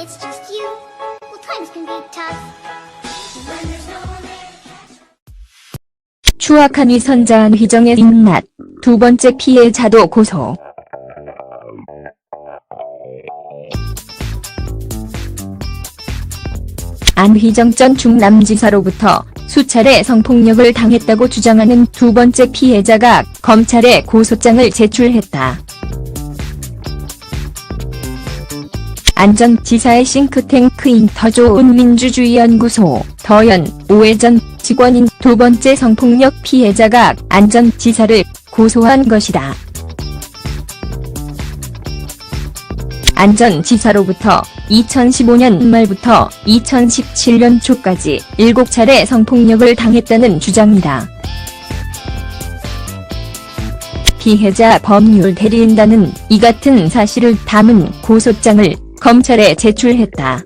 it's just you, well, times can be tough. 추악한 위선자 안휘정의 입맛. 두 번째 피해자도 고소. 안휘정 전 충남지사로부터 수차례 성폭력을 당했다고 주장하는 두 번째 피해자가 검찰에 고소장을 제출했다. 안전지사의 싱크탱크인 더 좋은 민주주의 연구소 더연 오해전 직원인 두 번째 성폭력 피해자가 안전지사를 고소한 것이다. 안전지사로부터 2015년 말부터 2017년 초까지 7차례 성폭력을 당했다는 주장이다. 피해자 법률 대리인단은 이 같은 사실을 담은 고소장을 검찰에 제출했다.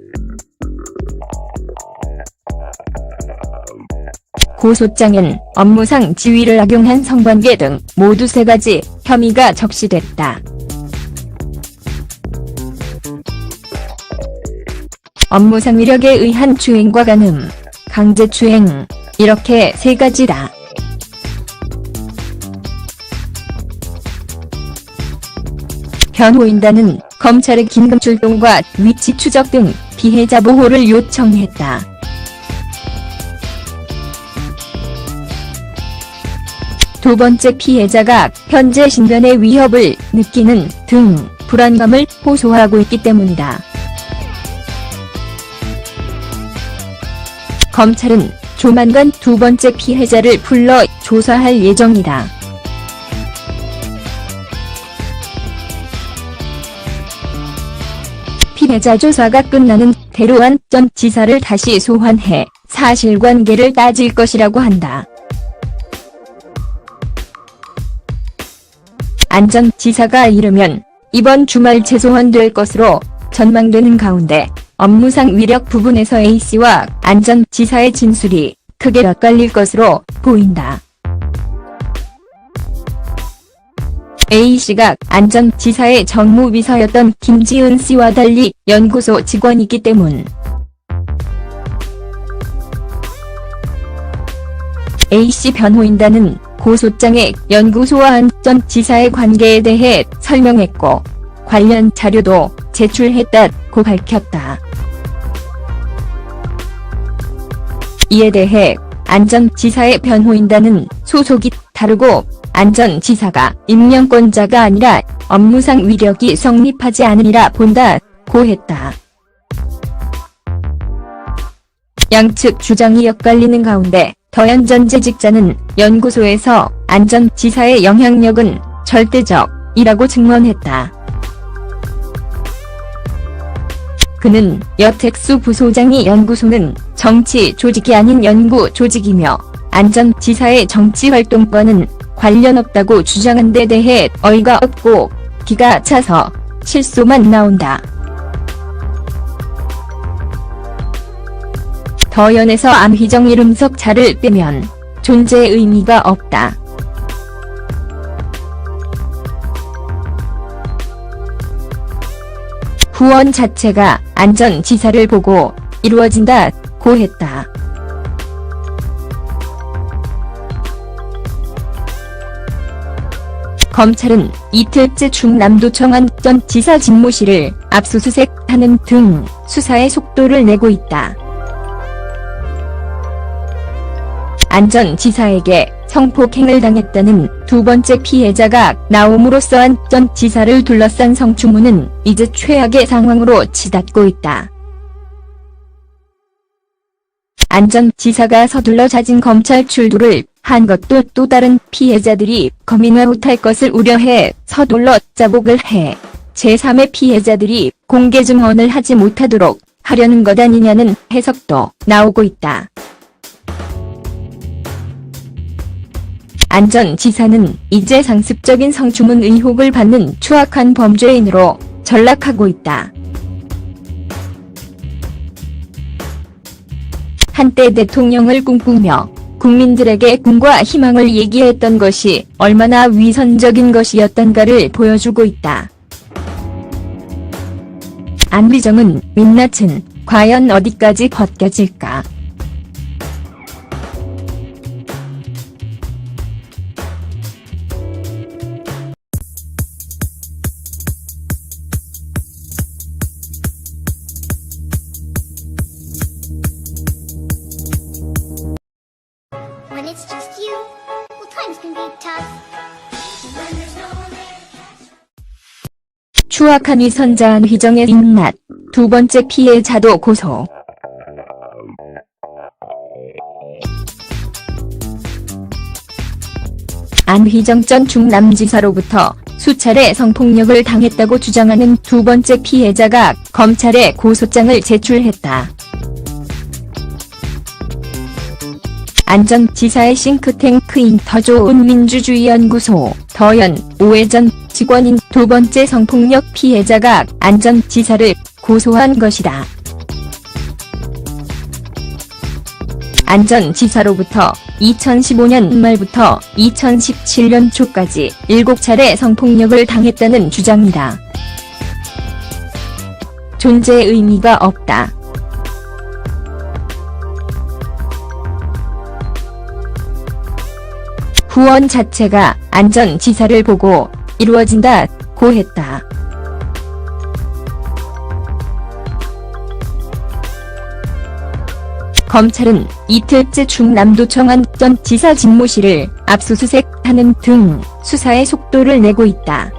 고소장엔 업무상 지위를 악용한 성관계 등 모두 세 가지 혐의가 적시됐다. 업무상 위력에 의한 추행과 간음, 강제추행, 이렇게 세 가지다. 변호인단은 검찰의 긴급 출동과 위치 추적 등 피해자 보호를 요청했다. 두 번째 피해자가 현재 신변의 위협을 느끼는 등 불안감을 호소하고 있기 때문이다. 검찰은 조만간 두 번째 피해자를 불러 조사할 예정이다. 피해자 조사가 끝나는 대로안 전 지사를 다시 소환해 사실관계를 따질 것이라고 한다. 안 전 지사가 이르면 이번 주말 재소환 될 것으로 전망되는 가운데 업무상 위력 부분에서 A씨와 안전 지사의 진술이 크게 엇갈릴 것으로 보인다. A씨가 안전지사의 정무비서였던 김지은 씨와 달리 연구소 직원이기 때문. A씨 변호인단은 고소장에 연구소와 안전지사의 관계에 대해 설명했고 관련 자료도 제출했다고 밝혔다. 이에 대해 안전지사의 변호인단은 소속이 다르고 안전지사가 임명권자가 아니라 업무상 위력이 성립하지 않으리라 본다 고 했다. 양측 주장이 엇갈리는 가운데 더현 전 재직자는 연구소에서 안전지사의 영향력은 절대적이라고 증언했다. 그는 여택수 부소장이 연구소는 정치 조직이 아닌 연구 조직이며 안전지사의 정치 활동과는 관련 없다고 주장한 데 대해 어이가 없고 기가 차서 실소만 나온다. 더연에서 안희정 이름석 자를 빼면 존재의 의미가 없다. 후원 자체가 안전지사를 보고 이루어진다 고 했다. 검찰은 이틀째 충남도청 안 전 지사 집무실을 압수수색하는 등 수사의 속도를 내고 있다. 안 전 지사에게 성폭행을 당했다는 두 번째 피해자가 나옴으로써 안 전 지사를 둘러싼 성추문은 이제 최악의 상황으로 치닫고 있다. 안전 지사가 서둘러 잦은 검찰 출두를 한 것도 또 다른 피해자들이 커밍아웃할 것을 우려해 서둘러 자복을 해 제3의 피해자들이 공개 증언을 하지 못하도록 하려는 것 아니냐는 해석도 나오고 있다. 안전지사는 이제 상습적인 성추문 의혹을 받는 추악한 범죄인으로 전락하고 있다. 한때 대통령을 꿈꾸며 국민들에게 꿈과 희망을 얘기했던 것이 얼마나 위선적인 것이었던가를 보여주고 있다. 안휘정은 민낯은 과연 어디까지 벗겨질까? 추악한 위선자 안휘정의 인낯. 두 번째 피해자도 고소. 안휘정 전 충남지사로부터 수차례 성폭력을 당했다고 주장하는 두 번째 피해자가 검찰에 고소장을 제출했다. 안전 지사의 싱크탱크인 더 좋은 민주주의 연구소, 더연, 오해전 직원인 두 번째 성폭력 피해자가 안전지사를 고소한 것이다. 안전지사로부터 2015년 말부터 2017년 초까지 7차례 성폭력을 당했다는 주장이다. 존재 의미가 없다. 후원 자체가 안전지사를 보고 이루어진다 고했다. 검찰은 이틀째 충남도 청 안 전 지사 집무실을 압수수색하는 등 수사의 속도를 내고 있다.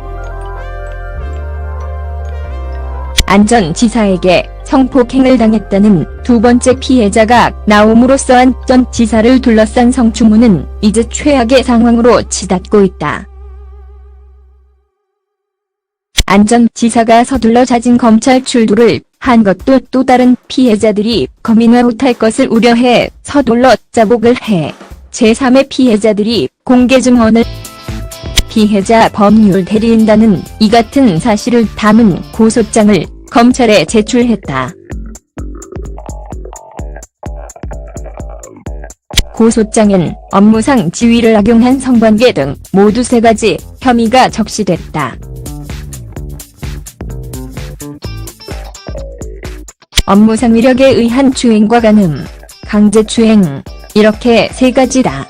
안전 지사에게 성폭행을 당했다는 두 번째 피해자가 나옴으로써 안전 지사를 둘러싼 성추문은 이제 최악의 상황으로 치닫고 있다. 안전 지사가 서둘러 잦은 검찰 출두를 한 것도 또 다른 피해자들이 커밍아웃할 것을 우려해 서둘러 자복을 해 제3의 피해자들이 공개 증언을 피해자 법률 대리인단은 이 같은 사실을 담은 고소장을 검찰에 제출했다. 고소장엔 업무상 지위를 악용한 성관계 등 모두 세 가지 혐의가 적시됐다. 업무상 위력에 의한 추행과 간음, 강제추행, 이렇게 세 가지다.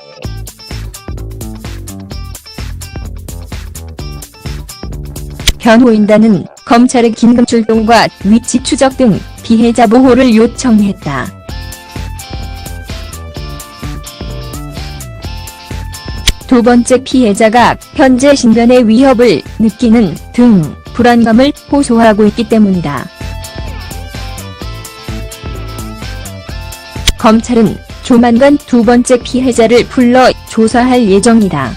변호인단은 검찰의 긴급 출동과 위치 추적 등 피해자 보호를 요청했다. 두 번째 피해자가 현재 신변의 위협을 느끼는 등 불안감을 호소하고 있기 때문이다. 검찰은 조만간 두 번째 피해자를 불러 조사할 예정이다.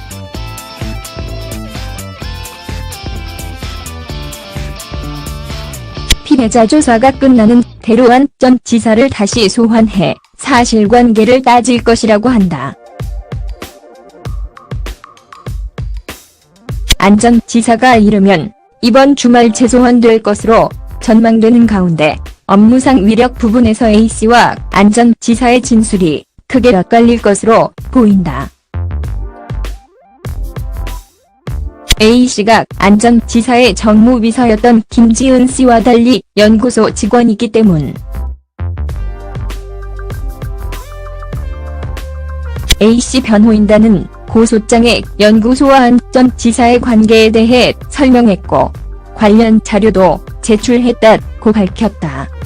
피해자 조사가 끝나는 대로안 전 지사를 다시 소환해 사실관계를 따질 것이라고 한다. 안전 지사가 이르면 이번 주말 재소환될 것으로 전망되는 가운데 업무상 위력 부분에서 A씨와 안전 지사의 진술이 크게 엇갈릴 것으로 보인다. A씨가 안전지사의 정무비서였던 김지은 씨와 달리 연구소 직원이기 때문 A씨 변호인단은 고소장에 연구소와 안전지사의 관계에 대해 설명했고 관련 자료도 제출했다고 밝혔다.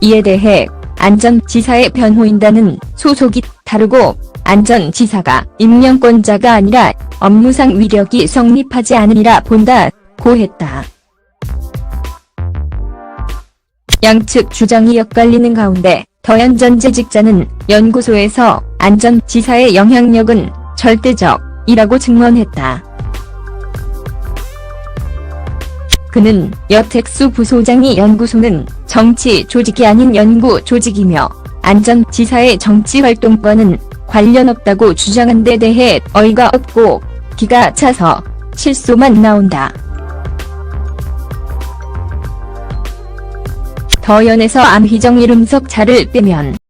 이에 대해 안전지사의 변호인단은 소속이 다르고 안전지사가 임명권자가 아니라 업무상 위력이 성립하지 않으리라 본다 고 했다. 양측 주장이 엇갈리는 가운데 더현 재직자는 연구소에서 안전지사의 영향력은 절대적이라고 증언했다. 그는 여택수 부소장이 연구소는 정치 조직이 아닌 연구 조직이며 안전지사의 정치 활동과는 관련 없다고 주장한 데 대해 어이가 없고 기가 차서 실소만 나온다. 더연에서 안휘정 이름석 자를 빼면